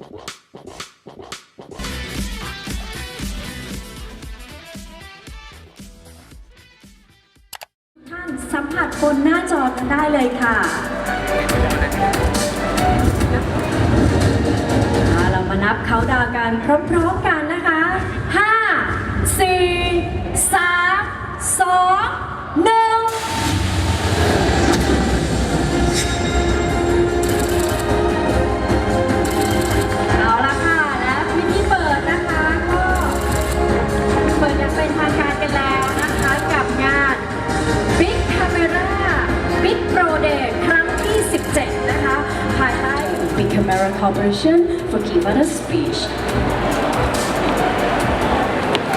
ท่านสัมผัสบนหน้าจอกันได้เลยค่ะอ่าเรามานับเขาดาวกันพร้อมๆกัน Big Camera Corporation for Give Us a Speech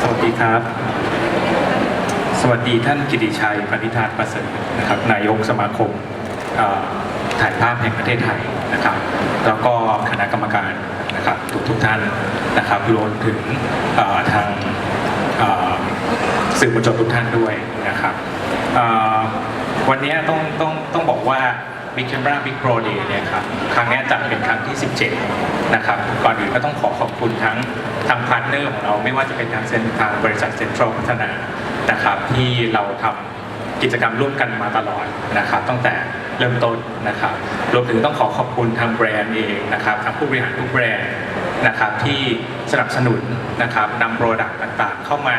สวัสดีครับ สวัสดีท่านกิติชัยปณิธานประเสริฐนะครับ นายกสมาคมถ่ายภาพแห่งประเทศไทยนะครับ แล้วก็คณะกรรมการนะครับทุกทุกท่านนะครับรวมถึงทางสื่อมวลชนทุกท่านด้วยนะครับวันนี้ต้องต้องต้องบอกว่า Big Camera Big Pro Day เนี่ยครับครั้งนี้จัดเป็นครั้งที่ 17 นะครับ ก่อนอื่นก็ต้องขอขอบคุณทั้งทางพาร์ทเนอร์ของเราไม่ว่าจะเป็นทางเซ็นทางบริษัทเซ็นทรัลพัฒนานะครับ ที่เราทำกิจกรรมร่วมกันมาตลอดนะครับ ตั้งแต่เริ่มต้นนะครับรวมถึงต้องขอขอบคุณทางแบรนด์เองนะครับทางผู้บริหารทุกแบรนด์นะครับที่สนับสนุนนะครับนำโปรดักต์ต่างๆ เข้ามา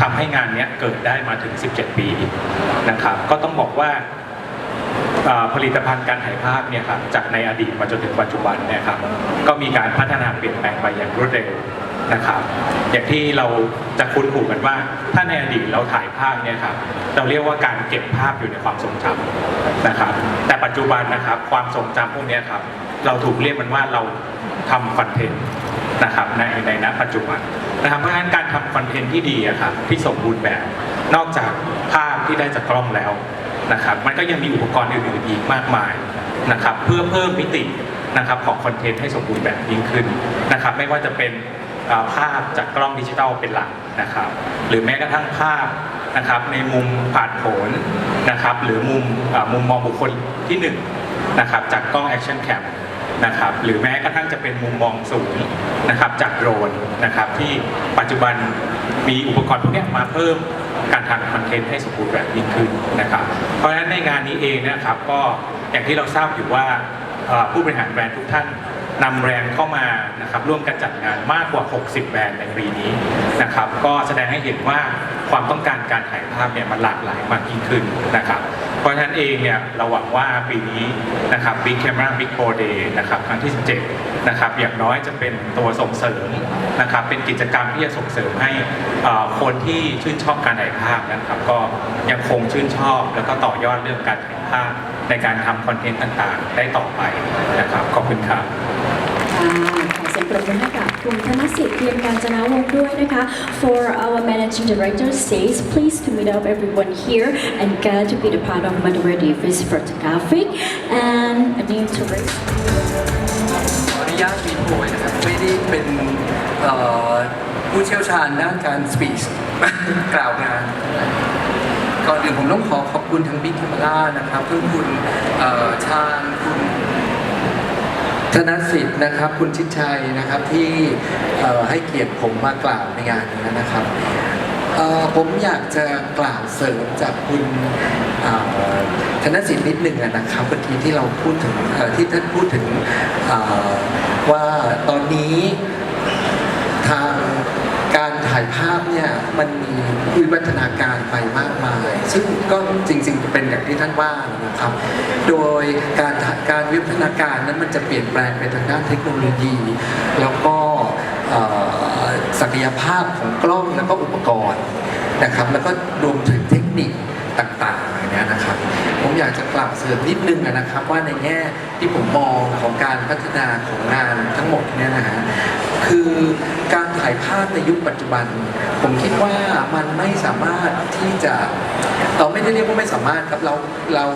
ทำให้งานนี้เกิดได้มาถึง 17 ปีนะครับ ก็ต้องบอกว่า ผลิตภัณฑ์การถ่ายภาพเนี่ยครับจากในอดีตมาจนถึงปัจจุบันเนี่ยครับก็มีการพัฒนาเปลี่ยนแปลงไปอย่างรวดเร็วนะครับอย่างที่เราจะคุ้นหูกันว่าถ้าในอดีตเราถ่ายภาพเนี่ยครับเราเรียกว่าการเก็บภาพอยู่ในความทรงจำนะครับ แต่ปัจจุบันนะครับความทรงจำพวกนี้ครับเราถูกเรียกมันว่าเราทำคอนเทนต์นะครับในในณปัจจุบันนะครับเพราะฉะนั้นการทำคอนเทนต์ที่ดีอะครับที่สมบูรณ์แบบ นอกจากภาพที่ได้จากกล้องแล้ว นะครับ มันก็ยังมีอุปกรณ์อื่นๆอีกมากมายนะครับ เพื่อเพิ่มมิตินะครับของคอนเทนต์ให้สมบูรณ์แบบยิ่งขึ้นนะครับ ไม่ว่าจะเป็นภาพจากกล้องดิจิทัลเป็นหลักนะครับ หรือแม้กระทั่งภาพนะครับในมุมผ่านโผนนะครับ หรือมุมมุมมองบุคคลที่หนึ่งนะครับจากกล้องแอคชั่นแคมนะครับ หรือแม้กระทั่งจะเป็นมุมมองสูงนะครับจากโดรนนะครับ ที่ปัจจุบันมีอุปกรณ์พวกนี้มาเพิ่ม การทำคอนเทนต์ให้สมบูรณ์แบบยิ่งขึ้นนะครับ เพราะฉะนั้นในงานนี้เองนะครับก็อย่างที่เราทราบอยู่ว่าผู้บริหารแบรนด์ทุกท่านนำแบรนด์เข้ามานะครับร่วมกันจัดงานมากกว่า 60 แบรนด์ในปีนี้นะครับ ก็แสดงให้เห็นว่าความต้องการการถ่ายภาพเนี่ยมันหลากหลายมากยิ่งขึ้นนะครับ เพราะฉะนั้นเองเนี่ยเราหวังว่าปีนี้นะครับ Big Camera Big Pro Day นะครับครั้งที่ 17 นะครับ อย่างน้อยจะเป็นตัวส่งเสริมนะครับ เป็นกิจกรรมที่จะส่งเสริมให้คนที่ชื่นชอบการถ่ายภาพนะครับ ก็ยังคงชื่นชอบแล้วก็ต่อยอดเรื่องการถ่ายภาพในการทำคอนเทนต์ต่างๆ ได้ต่อไปนะครับ ขอบคุณครับ ปรบมือให้กับคุณธนสิทธิ์เพียรการจนาวงศ์ด้วยนะคะ For our managing director says please to meet up everyone here and glad to be the part of Madura Davis Photographic and a new tourist ขออนุญาตมีโพยนะครับไม่ได้เป็นเอ่อผู้เชี่ยวชาญด้านการสปีช กล่าวงาน ก่อนอื่นผมต้องขอขอบคุณทางบิ๊กแคมรานะครับเพื่อนคุณเอ่อชาญคุณ ธนสิทธิ์นะครับคุณชิดชัยนะครับที่ให้เกียรติผมมากล่าวในงานนี้นะครับผมอยากจะกล่าวเสริมจากคุณธนสิทธิ์นิดหนึ่งนะครับเมื่อกี้ที่เราพูดถึงที่ท่านพูดถึงว่าตอนนี้ ถ่ายภาพเนี่ยมันมีวิวัฒนาการไปมากมาย ซึ่งก็จริงๆเป็นอย่างที่ท่านว่านะครับ โดยการการวิวัฒนาการนั้นมันจะเปลี่ยนแปลงไปทางด้านเทคโนโลยี แล้วก็ศักยภาพของกล้องแล้วก็อุปกรณ์นะครับ แล้วก็รวมถึงเทคนิคต่างๆเนี้ยนะครับ ผมอยากจะกล่าวเสริมนิดนึงนะครับ ว่าในแง่ที่ผมมองของการพัฒนาของงานทั้งหมดเนี่ยนะฮะคือการถ่ายภาพในยุคปัจจุบัน ผมคิดว่ามันไม่สามารถที่จะเราไม่ได้เรียกว่าไม่สามารถครับเราเรา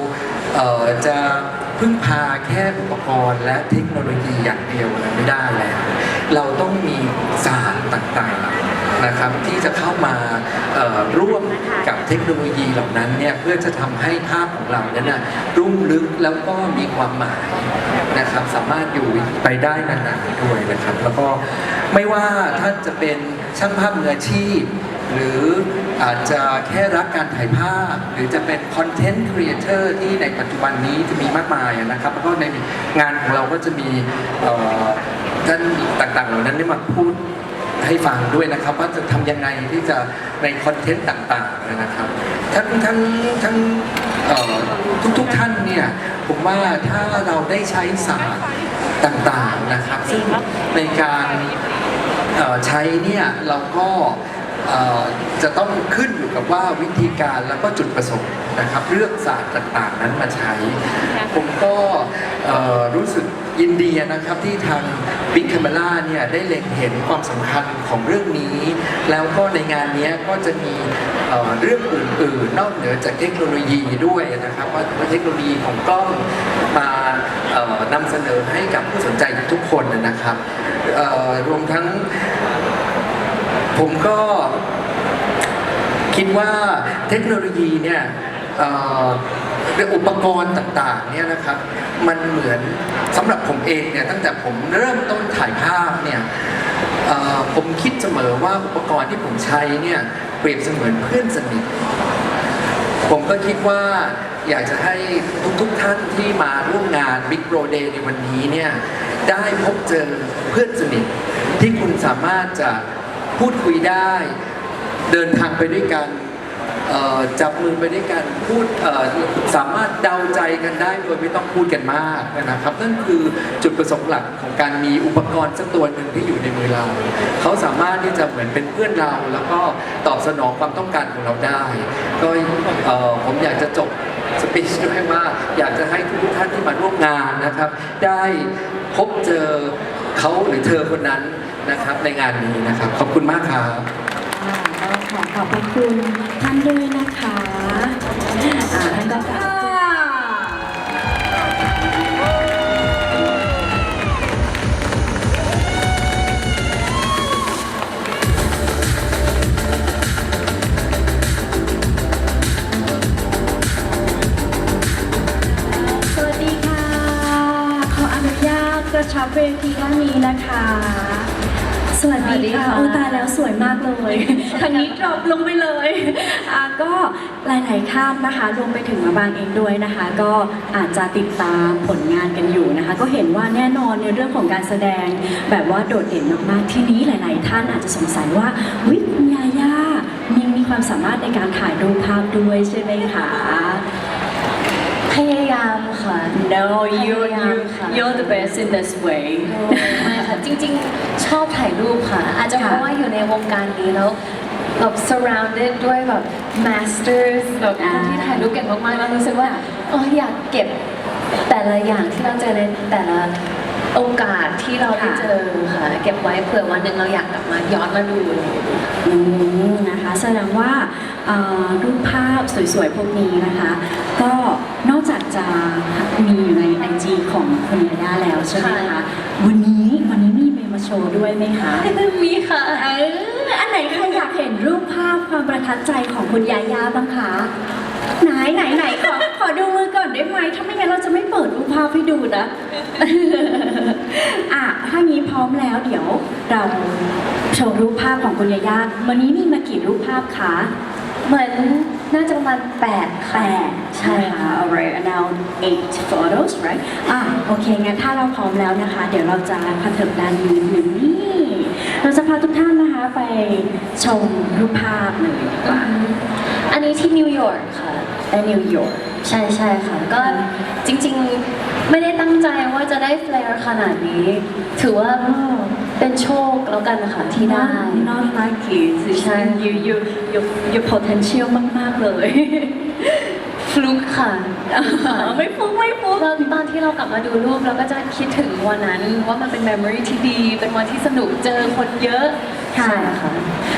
เจะพึ่งพาแค่อุปกรณ์และเทคโนโลยีอย่างเดียวนะไม่ได้แล้ว เราต้องมีศาสตร์ต่างๆนะครับ ที่จะเข้ามาร่วมกับเทคโนโลยีเหล่านั้นเนี่ยเพื่อจะทำให้ภาพของเรานั้นนะรุ่มลึกแล้วก็มีความหมายนะครับ สามารถอยู่ไปได้นานๆด้วยนะครับ แล้วก็ไม่ว่าท่านจะเป็นช่างภาพมืออาชีพ หรืออาจจะแค่รักการถ่ายภาพ หรือจะเป็นคอนเทนต์ครีเอเตอร์ที่ในปัจจุบันนี้จะมีมากมายนะครับแล้วก็ในงานของเราก็จะมี ท่านต่างๆ เหล่านั้นได้มาพูดให้ฟังด้วยนะครับว่าจะทำยังไงที่จะในคอนเทนต์ต่างๆนะครับทั้งทั้งทั้งทุกๆท่านเนี่ยผมว่าถ้าเราได้ใช้ศาสตร์ต่างๆนะครับ ซึ่งในการใช้เนี่ยเราก็จะต้องขึ้นอยู่กับว่าวิธีการแล้วก็จุดประสงค์นะครับเลือกศาสตร์ต่างๆ นั้นมาใช้ ผมก็รู้สึก ยินดีนะครับที่ทาง Big Camera เนี่ยได้เล็งเห็นความสำคัญของเรื่องนี้ แล้วก็ในงานนี้ก็จะมีเอ่อเรื่องอื่นๆ นอกเหนือจากเทคโนโลยีด้วยนะครับว่าเทคโนโลยีของกล้องมาเอ่อนำเสนอให้กับผู้สนใจทุกๆคนนะครับเอ่อรวมทั้งผมก็คิดว่าเทคโนโลยีเนี่ยเอ่อ เป็นอุปกรณ์ต่างๆเนี่ยนะครับ มันเหมือนสำหรับผมเองเนี่ยตั้งแต่ผมเริ่มต้นถ่ายภาพเนี่ยผมคิดเสมอว่าอุปกรณ์ที่ผมใช้เนี่ยเปรียบเสมือนเพื่อนสนิทผมก็คิดว่าอยากจะให้ทุกๆท่านที่มาร่วมงาน Big Pro Day ในวันนี้เนี่ยได้พบเจอเพื่อนสนิทที่คุณสามารถจะพูดคุยได้ เดินทางไปด้วยกัน เอ่อจับมือไปด้วยกันพูดเอ่อสามารถเดาใจกันได้โดยไม่ต้องพูดกันมากนะครับนั่นคือจุดประสงค์หลักของการมีอุปกรณ์สักตัวหนึ่งที่อยู่ในมือเรา เขาสามารถที่จะเหมือนเป็นเพื่อนเรา แล้วก็ตอบสนองความต้องการของเราได้ ก็เอ่อผมอยากจะจบสปีชด้วยว่าอยากจะให้ทุกท่านที่มาร่วมงานนะครับ ได้พบเจอเขาหรือเธอคนนั้นนะครับในงานนี้นะครับ ขอบคุณมากครับ ขอขอบพระคุณท่านด้วยนะคะ ทางนี้ดรอปลงไปเลยอะก็หลายๆท่านนะคะรวมไปถึงมาบางเองด้วยนะคะ ก็อาจจะติดตามผลงานกันอยู่นะคะ ก็เห็นว่าแน่นอนในเรื่องของการแสดงแบบว่าโดดเด่นมากๆ ทีนี้หลาย ๆ ท่านอาจจะสงสัยว่าวิคุณยาย่ามีมีความสามารถในการถ่ายรูปภาพด้วยใช่ไหมคะ พยายามค่ะ No, you พยายาม you ค่ะ you're the best in this way. ไม่ค่ะจริงๆ ชอบถ่ายรูปค่ะ อาจจะเพค่ะราะว่าอยู่ในวงการนี้แล้วแบบ surrounded ด้วยแบบ masters แบบคนที่ถ่ายรูปเก่งมากๆแล้วรู้สึกว่าเอออยากเก็บแต่ละอย่างที่เราเจอในแต่ละ โอกาสที่เราได้เจอค่ะเก็บไว้เผื่อวันหนึ่งเราอยากกลับมาย้อนมาดูอืมนะคะแสดงว่าเอ่อรูปภาพสวยๆ พวกนี้นะคะ ก็นอกจากจะมีอยู่ในไอจีของคุณยาย่าแล้วใช่ไหมคะค่ะวันนี้วันนี้มีเมมาโชว์ด้วยไหมคะ มีค่ะ เอออันไหนใครอยากเห็นรูปภาพความประทับใจของคุณยาย่าบ้างคะ ไหนไหนไหนขอขอดูมือก่อนได้ไหมถ้าไม่งั้นเราจะไม่เปิดรูปภาพให้ดูนะ อะถ้างี้พร้อมแล้ว เดี๋ยวเราโชว์รูปภาพของคุณยาย่าวันนี้มีมากี่รูปภาพคะเหมือนน่าจะประมาณแปดแปดใช่ค่ะ alright now eight photos right อะโอเคงั้นถ้าเราพร้อมแล้วนะคะ เดี๋ยวเราจะพันเถิบด้านนี้นิดนึงนี่เราจะพาทุกท่านนะคะไปชมรูปภาพเลยดีกว่า อันนี้ที่นิวยอร์กค่ะ ในนิวยอร์กใช่ใช่ค่ะ ก็จริงๆไม่ได้ตั้งใจว่าจะได้แฟลร์ขนาดนี้ ถือว่าเป็นโชคแล้วกันนะคะที่ได้ not lucky ใช่ you you you you potential มาก ๆ เลย ฟลุกค่ะ ไม่ฟุ้งไม่ฟุ้งแล้วตอนที่เรากลับมาดูรูปเราก็จะคิดถึงวันนั้นว่ามันเป็นเมมโมรีที่ดี เป็นวันที่สนุกเจอคนเยอะ ค่ะ ใช่ค่ะ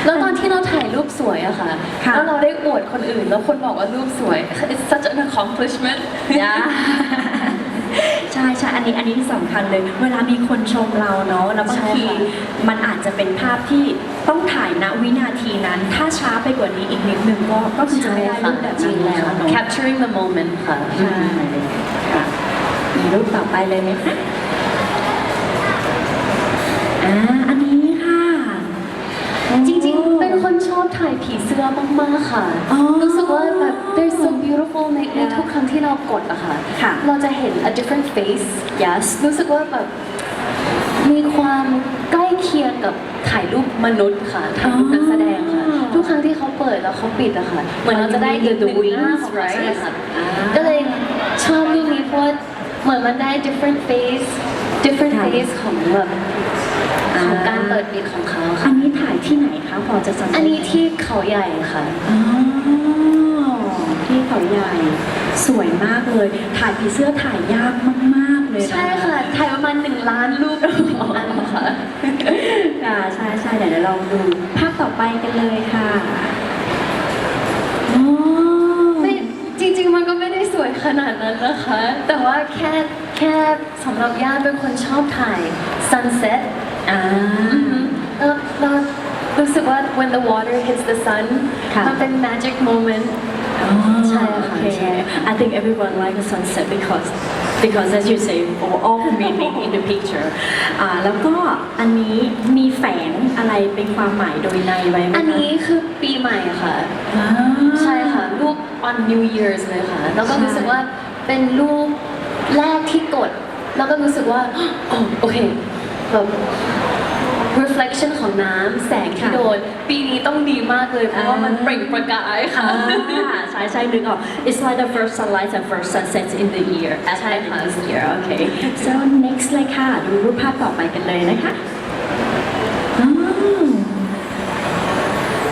แล้วตอนที่เราถ่ายรูปสวยอะค่ะ ค่ะ แล้วเราได้อวดคนอื่น แล้วคนบอกว่ารูปสวย it's such an accomplishment นะใช่ใช่อันนี้อันนี้ที่สำคัญเลย เวลามีคนชมเราเนาะแล้วบางใช่ทีค่ะมันอาจจะเป็นภาพที่ต้องถ่ายณวินาทีนั้น ถ้าช้าไปกว่านี้อีกนิดนึงก็ก็คือจะใช่ไม่ได้ค่ะรูปแบบจรินี้งแล้วค่ะเนาะ capturing the moment ค่ะใช่ ค่ะมีรูปต่อไปเลยไหมคะอ่าอันนี้ค่ะ จริงๆ เป็นคนชอบ ถ่ายผีเสื้อมากๆค่ะ อ๋อรู้สึกว่าแบบ they're so beautiful ในในทุกครั้งที่เรากดอะค่ะ ค่ะ เราจะเห็น a different face yes รู้สึกว่าแบบมีความใกล้เคียงกับถ่ายรูปมนุษย์ค่ะถ่ายรูปนักแสดงค่ะอ๋อทุกครั้งที่เขาเปิดแล้วเขาปิดอะค่ะ เหมือนเราจะได้อีกหนึ่ง The หน้า wings ของเราใช่ค่ะอ่าก็เลยชอบรูปนี้เพราะว่าเหมือนมันได้ different face different ค่ะ face ของแบบอ่า ของการเปิดปิดของเขาอัค่ะนนี้ถ่ายที่ไหนคะพอจะจำได้อันนี้ที่เขาใหญ่ค่ะ อ๋อที่เขาใหญ่ สวยมากเลย ถ่ายผีเสื้อถ่ายยากมาก ๆ เลยน ใช่ค่ะถ่ายประมาณหนึ่งล้านรูปต่ออันค่ะค่ะใช่ใช่เดี๋ยวเราลองดูภาพต่อไปกันเลยค่ะอ๋อไม่จริงๆ มันก็ไม่ได้สวยขนาดนั้นนะคะ แต่ว่าแค่แค่สำหรับย่าเป็นคนชอบถ่าย sunset อ่าแล้วเรารู้สึกว่า when the water hits the sun ค่ะ มันเป็น magic moment ใช่ค่ะโอเคใช่ I think everyone like the sunset because because as you say all meaning in the picture อ่าแล้วก็อันนี้มีแฝงอะไรเป็นความหมายโดยในไว้ไหมคะอันนี้คือปีใหม่ค่ะ อ่า ใช่ค่ะรูป on New Year's เลยค่ะ แล้วก็รู้สึกว่าเป็นรูปแรกที่กด แล้วก็รู้สึกว่าอ๋อโอเคแบบ reflection ของน้ำแสงที่ค่ะโดน ปีนี้ต้องดีมากเลย เพราะว่ามันอ่าเปล่งประกายค่ะอ่าใช่ใช่นึกออก It's like the first sunlight and first sunsets in the year as ใช่ค่ะ this year okay so next เลยค่ะ ดูรูปภาพต่อไปกันเลยนะคะอืม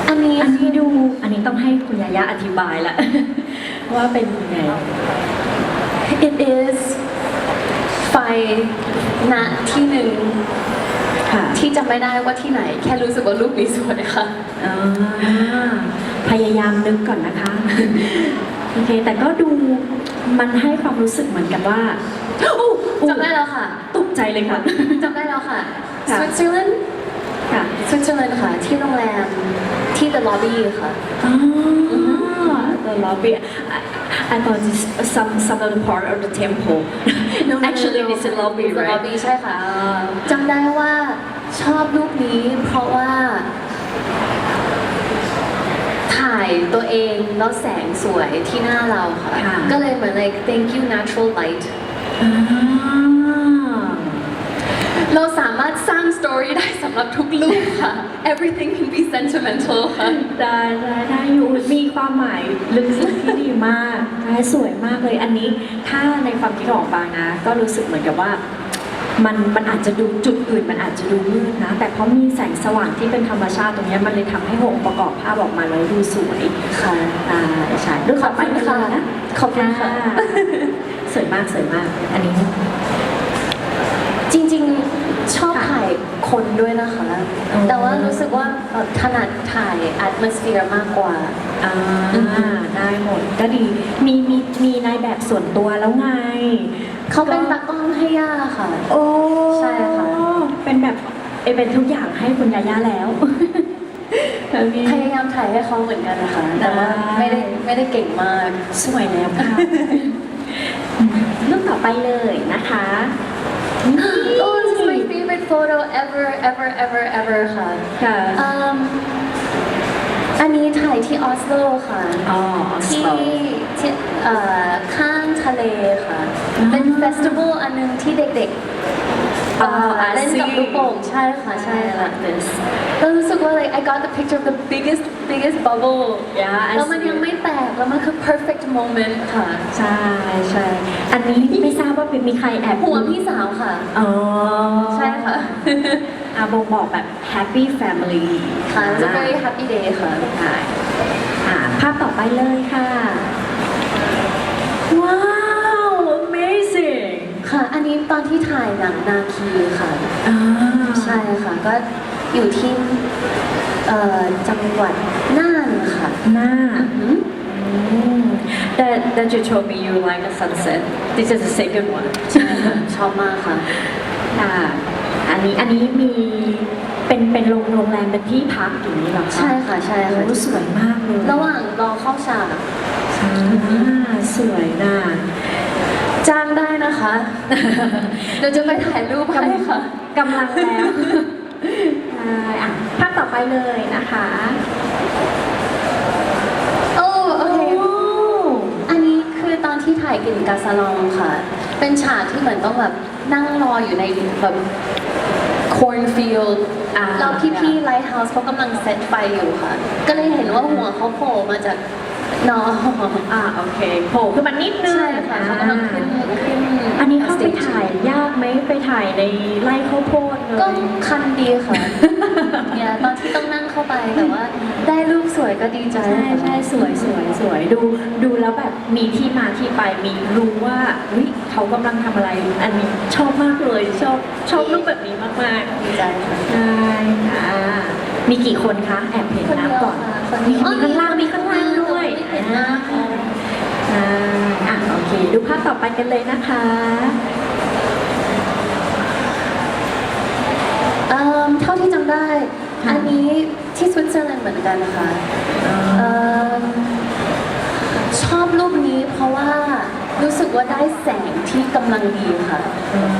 อันนี้อันนี้ดูอันนี้ต้องให้คุณยายาอธิบายละว่าเป็นยังไง it is ไฟณที่หนึ่งค่ะที่จำไม่ได้ว่าที่ไหน แค่รู้สึกว่ารูปนี้สวยค่ะ อ่าพยายามนึกก่อนนะคะ โอเค แต่ก็ดูมันให้ความรู้สึกเหมือนกับว่าอู้จำได้แล้วค่ะตกใจเลยค่ะ จำได้แล้วค่ะค่ะ สวิตเซอร์แลนด์ค่ะ สวิตเซอร์แลนด์ค่ะ ที่โรงแรมที่ The Lobby ค่ะ Ah, the lobby. I, I thought this some some of the part of the temple. no, actually, it's a lobby, It's a right? lobby ใช่ค่ะจำได้ว่าชอบรูปนี้เพราะว่า ถ่ายตัวเองแล้วแสงสวยที่หน้าเราค่ะ ค่ะ ก็เลยเหมือน like thank you natural light Ah. เราสามารถสร้างสตอรี่ได้สำหรับทุกรูปค่ะ everything can be sentimental ค่ะ ได้ได้ได้อยู่มีความหมายลึกซึ้งที่ดีมากได้สวยมากเลยอันนี้ ถ้าในความคิดของปางนะ ก็รู้สึกเหมือนกับว่า มันมันอาจจะดูจุดอื่นมันอาจจะดูมืดนะ แต่เพราะมีแสงสว่างที่เป็นธรรมชาติตรงเนี้ยมันเลยทำให้องค์ประกอบภาพออกมาแล้วดูสวยค่ะใช่ใช่รูปต่อไปกันเลยนะขอบคุณค่ะสวยมากสวยมาก อันนี้ จริง ๆ ชอบถ่ายคนด้วยนะคะอ๋อแต่ว่ารู้สึกว่าเอ่อถนัดถ่าย atmosphere มากกว่า อ่าได้หมดก็ดีมีมีมีนายแบบส่วนตัวแล้วไงเขาเป็นตากล้องให้ย่าค่ะ โอ้ใช่ค่ะ เป็นแบบเอยเป็นทุกอย่างให้คุณยาย่าแล้วแบบนี้พยายามถ่ายให้เขาเหมือนกันนะคะ แต่ว่าไม่ได้ไม่ได้เก่งมาก สวยแล้วค่ะรูปต่อไปเลยนะคะ Oh this is my favorite photo ever ever ever ever ค่ะค่ะ อืมอันนี้ถ่ายที่ออสโลค่ะ อ๋อที่ ที่เอ่อข้างทะเลค่ะ เป็นเฟสติวัลอันหนึงที่เด็กๆอ๋อเอ่อ I เล่นกับ see ลูกโป่งใช่ค่ะ ใช่ค่ะ like this เรารู้สึกว่า like I got the picture of the biggest biggest bubble Yeah, I แล้วมัน see. ยังไม่แตก แล้วมันคือ perfect moment ค่ะ ใช่ใช่อันนี้ไม่ทราบว่าเป็นมีใครแอบหัวพี่สาวค่ะ อ๋อ ใช่ค่ะ อาบงบอกแบบ happy family ค่ะ it's a very happy day ค่ะใช่อ่าภาพต่อไปเลยค่ะ ว้าว amazing ค่ะ อันนี้ตอนที่ถ่ายหนังนาคีค่ะ อ่าใช่ค่ะ ก็อยู่ที่เอ่อจังหวัดน่านค่ะหน้า Mm. that that you told me you like a sunset this is the second one ใช่ค่ะชอบมากค่ะ ค่ะ อันนี้อันนี้มีเป็นเป็นโรงโรงแรมเป็นที่พักอย่างนี้เหรอคะใช่ค่ะใช่ค่ะ โอ้สวยมากเลยระหว่างรอเข้าฉากอ่าสวยนะจ้างได้นะคะเดี๋ยวจะไปถ่ายรูปให้ค่ะ กำลังแล้วใช่อะภาพต่อไปเลยนะคะ โอ้โอเคโอ้อันนี้คือตอนที่ถ่ายกลิ่นกาสลองค่ะ เป็นฉากที่เหมือนต้องแบบนั่งรออยู่ในแบบ cornfield อ่าแล้วพี่ๆ Lighthouse เขากำลังเซตไฟอยู่ค่ะ ก็เลยเห็นว่าหัวเขาโผล่มาจากนออ่าโอเคโผล่ขึ้นมานิดนึงใช่ค่ะเขากำลังขึ้นขึ้นอันนี้เข้า ไปถ่ายยากไหมไปถ่ายในไร่ข้าวโพดเลยก็คันดีค่ะ เนี่ยตอนที่ต้องนั่งเข้าไปแต่ว่า ได้รูปสวยก็ดีใจใช่ใช่สวยสวยสวยดู ดูแล้วแบบมีที่มาที่ไปมีรู้ว่าเฮ้ยเขากำลังทำอะไร อันนี้ชอบมากเลยชอบชอบรูปแบบนี้มากๆ ดีใจค่ะใช่ค่ะ มีกี่คนคะ แอบเห็นน้ำก่อนคนมีเดียวมีข้างล่างมีข้างล่างด้วยเห็นหน้าค่ะ อ่าอะโอเค ดูภาพต่อไปกันเลยนะคะเอิ่มเท่าที่จำได้ค่ะอันนี้ที่สวิตเซอร์แลนด์เหมือนกันนะคะเอิ่มชอบรูปนี้เพราะว่ารู้สึกว่าได้แสงที่กำลังดีค่ะ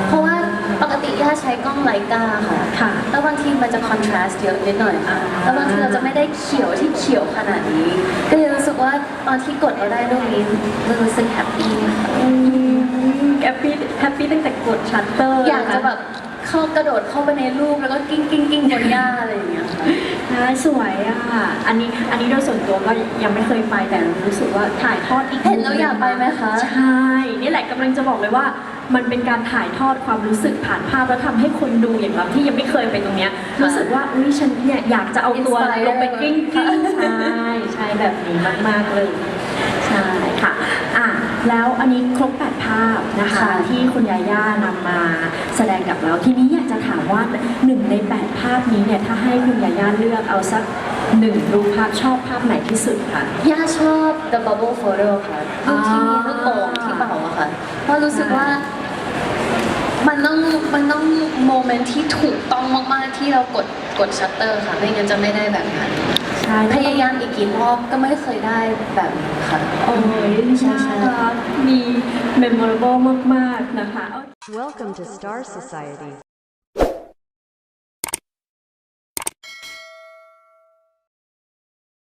เพราะว่า ปกติย่าใช้กล้องไลกาค่ะค่ะ แล้วบางทีมันจะคอนทราสต์เยอะนิดหน่อยอ่าแล้วบางทีเราจะไม่ได้เขียวที่เขียวขนาดนี้ ก็เลยรู้สึกว่าตอนที่กดเราได้รูปนี้รู้สึกแฮปปี้ค่ะแฮปปี้แฮปปี้ตั้งแต่กดชัตเตอร์อยากจะแบบเข้ากระโดดเข้าไปในรูปแล้วก็กิ้งกิ้งกิ้งบนหญ้าอะไรอย่างเงี้ยค่ะใช่สวยอะ อันนี้อันนี้โดยส่วนตัวก็ยังไม่เคยไปแต่รู้สึกว่าถ่ายทอดอีกเห็นแล้วอยากไปไหมคะ ใช่ นี่แหละกำลังจะบอกเลยว่า มันเป็นการถ่ายทอดความรู้สึกผ่านภาพแล้วทำให้คนดูอย่างเราที่ยังไม่เคยไปตรงเนี้ยรู้สึกว่าอุ้ยฉันเนี่ยอยากจะเอาตัว Inspire ลงไปกิ้งกิ้งใช่ใช่แบบนี้มากๆเลยใช่ค่ะอะ แล้วอันนี้ครบแปดภาพนะคะ ค่ะ ที่คุณยาย่านำมาแสดงกับเราทีนี้อยากจะถามว่าหนึ่งในแปดภาพนี้เนี่ยถ้าให้คุณยาย่าเลือกเอาสักหนึ่งรูปภาพชอบภาพไหนที่สุดคะ ย่าชอบ the bubble photo ค่ะรูปที่มีลูกโป่งที่เป่าอะค่ะ เพราะรู้สึกว่า มันต้องมันต้องโมเมนต์ที่ถูกต้องมากๆที่เรากดกดชัตเตอร์ค่ะ ไม่งั้นจะไม่ได้แบบนั้นใช่พยายามอีกกี่รอบก็ไม่เคยได้แบบนี้ค่ะ โอ้ยใช่น่าใช่รักมี memorable มาก ๆ นะคะ Welcome to Star Society.